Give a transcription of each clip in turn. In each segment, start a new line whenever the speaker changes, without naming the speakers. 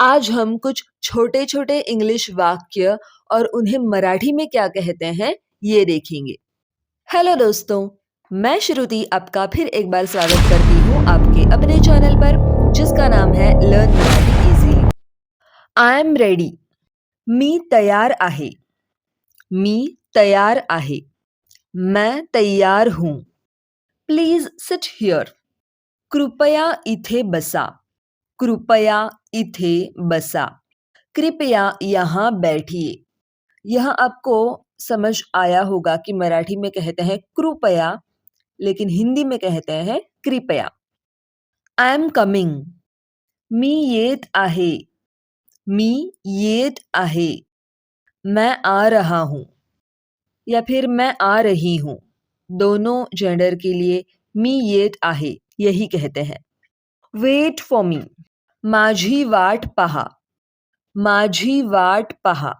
आज हम कुछ छोटे छोटे इंग्लिश वाक्य और उन्हें मराठी में क्या कहते हैं, ये देखेंगे। हेलो दोस्तों, मैं श्रुति आपका फिर एक बार स्वागत करती हूँ आपके अपने चैनल पर, जिसका नाम है learn Marathi easily I am ready मी तैयार आहे। मी तयार आहे। मैं तैयार हूँ। प्लीज़ सिट हियर कृपया इथे बसा। कृपया इथे बसा। कृपया यहाँ बैठिए। यह आपको समझ आया होगा कि मराठी में कहते हैं कृपया, लेकिन हिंदी में कहते हैं कृपया। आय एम कमिंग मी येत आहे। मी येत आहे। मैं आ रहा हूँ। या फिर मैं आ रही हूँ। दोनों जेंडर के लिए मी येत आहे, यही कहते हैं। वेट फॉर मी माझी वाट पहा. माझी वाट पहा.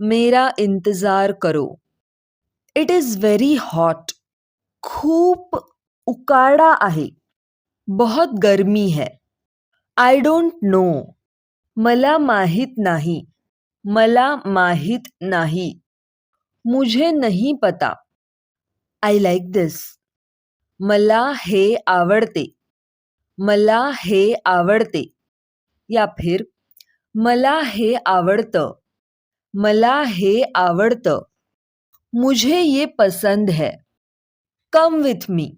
मेरा इंतज़ार करो. इट इज़ वेरी हॉट खूप उकाड़ा आहे. बहुत गर्मी है. आय डोंट नो मला माहित नाही. मला माहित नाही. मुझे नहीं पता. आई लाइक दिस मला हे आवडते. मला हे आवडते. या फिर, मला हे आवडतं. मला हे आवडतं. मुझे ये पसंद है. कम विथ मी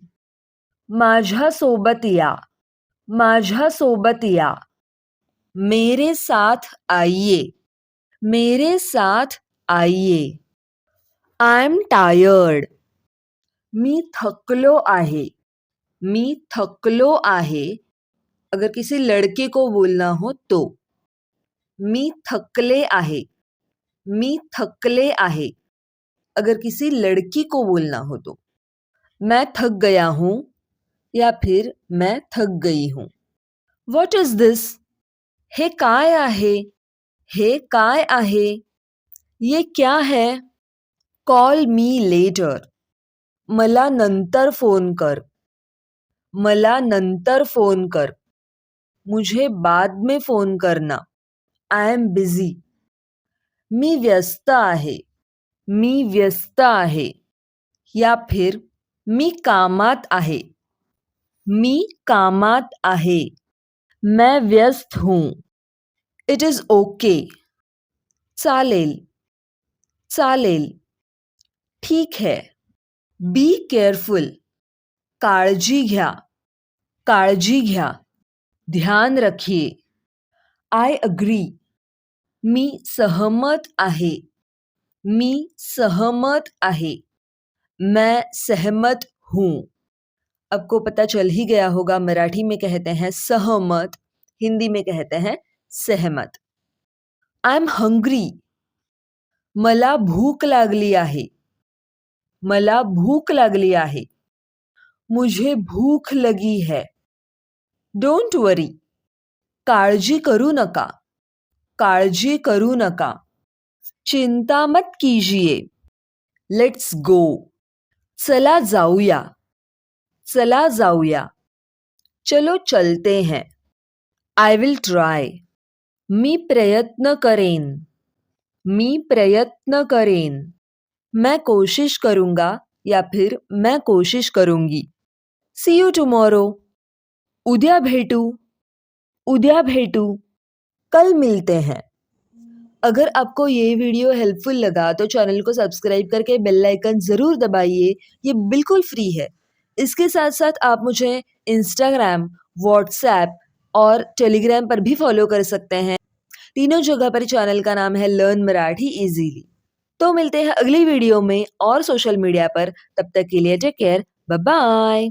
माझ्या सोबत या. माझ्या सोबत या. मेरे साथ आइए. मेरे साथ आइए. आय एम टायर्ड मी थकलो आहे. मी थकलो आहे. अगर किसी लड़के को बोलना हो तो। मी थकले आहे। मी थकले आहे। अगर किसी लड़की को बोलना हो तो। मैं थक गया हूँ या फिर मैं थक गई हूँ। वॉट इज़ दिस हे काय आहे? हे काय आहे? ये क्या है? कॉल मी लेटर मला नंतर फ़ोन कर. मला नंतर फ़ोन कर. मुझे बाद में फ़ोन करना। आय एम बिझी मी व्यस्त आहे. मी व्यस्त आहे. या फिर मी कामात आहे. मी कामात आहे. मैं व्यस्त हूँ. इट इज़ ओके चालेल. चालेल. ठीक है. बी केअरफुल काळजी घ्या. काळजी घ्या. ध्यान रखिए। आय अग्री मी सहमत आहे. मी सहमत आहे. मैं सहमत हूँ। आपको पता चल ही गया होगा, मराठी में कहते हैं सहमत, हिंदी में कहते हैं सहमत। आई एम हंग्री मला भूख लागली आहे. मला भूख लागली आहे. मुझे भूख लगी है. डोंट वरी काळजी करू नका. काळजी करू नका. चिंता मत कीजिए. लेट्स गो चला जाऊया. चला जाऊया. चलो चलते हैं. आय विल ट्राय मी प्रयत्न करेन. मी प्रयत्न करेन. मैं कोशिश करूँगा या फिर मैं कोशिश करूँगी. सी यू टुमारो उद्या भेटू उद्या भेटू। कल मिलते हैं। अगर आपको ये वीडियो हेल्पफुल लगा तो चैनल को सब्सक्राइब करके बेल आइकन ज़रूर दबाइए। ये बिल्कुल फ्री है। इसके साथ साथ आप मुझे इंस्टाग्राम व्हाट्सएप और टेलीग्राम पर भी फॉलो कर सकते हैं। तीनों जगह पर चैनल का नाम है लर्न मराठी इजीली तो मिलते हैं अगली वीडियो में और सोशल मीडिया पर। तब तक के लिए टेक केयर बाय